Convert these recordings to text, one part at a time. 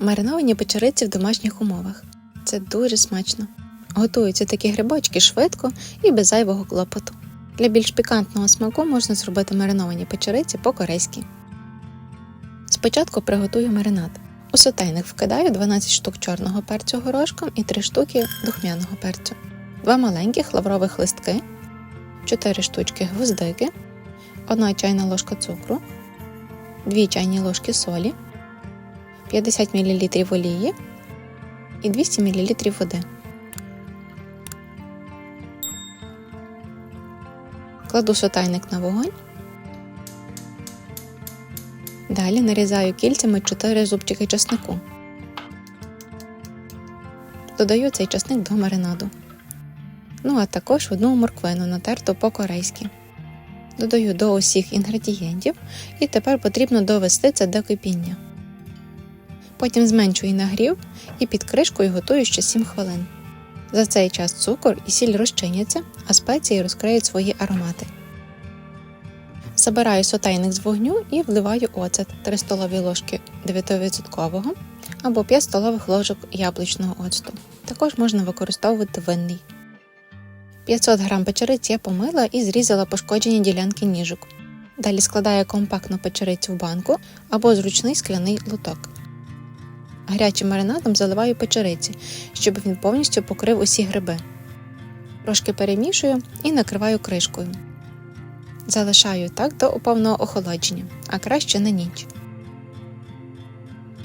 Мариновані печериці в домашніх умовах. Це дуже смачно. Готуються такі грибочки швидко і без зайвого клопоту. Для більш пікантного смаку можна зробити мариновані печериці по-корейськи. Спочатку приготую маринад. У сотейник вкидаю 12 штук чорного перцю горошком і 3 штуки духмяного перцю, 2 маленьких лаврових листки, 4 штучки гвоздики, 1 чайна ложка цукру, 2 чайні ложки солі, 50 мл олії і 200 мл води. Кладу сотейник на вогонь. Далі нарізаю кільцями 4 зубчики чеснику. Додаю цей чесник до маринаду. Ну а також одну морквину натерту по-корейськи. Додаю до усіх інгредієнтів і тепер потрібно довести це до кипіння. Потім зменшую нагрів і під кришкою готую ще 7 хвилин. За цей час цукор і сіль розчиняться, а спеції розкриють свої аромати. Забираю сотейник з вогню і вливаю оцет 3 столові ложки 9% або 5 столових ложок яблучного оцту. Також можна використовувати винний. 500 г печериць я помила і зрізала пошкоджені ділянки ніжок. Далі складаю компактну печерицю в банку або зручний скляний лоток. Гарячим маринадом заливаю печериці, щоб він повністю покрив усі гриби. Трошки перемішую і накриваю кришкою. Залишаю так до повного охолодження, а краще на ніч.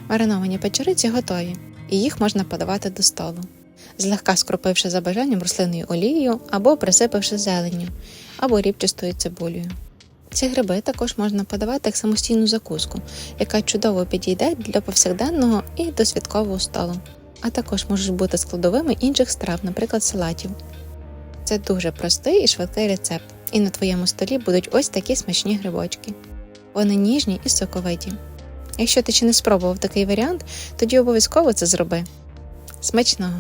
Мариновані печериці готові, і їх можна подавати до столу, злегка скропивши за бажанням рослинною олією або присипавши зеленню, або рібчастою цибулею. Ці гриби також можна подавати як самостійну закуску, яка чудово підійде для повсякденного і до святкового столу, а також можуть бути складовими інших страв, наприклад, салатів. Це дуже простий і швидкий рецепт, і на твоєму столі будуть ось такі смачні грибочки. Вони ніжні і соковиті. Якщо ти ще не спробував такий варіант, тоді обов'язково це зроби. Смачного!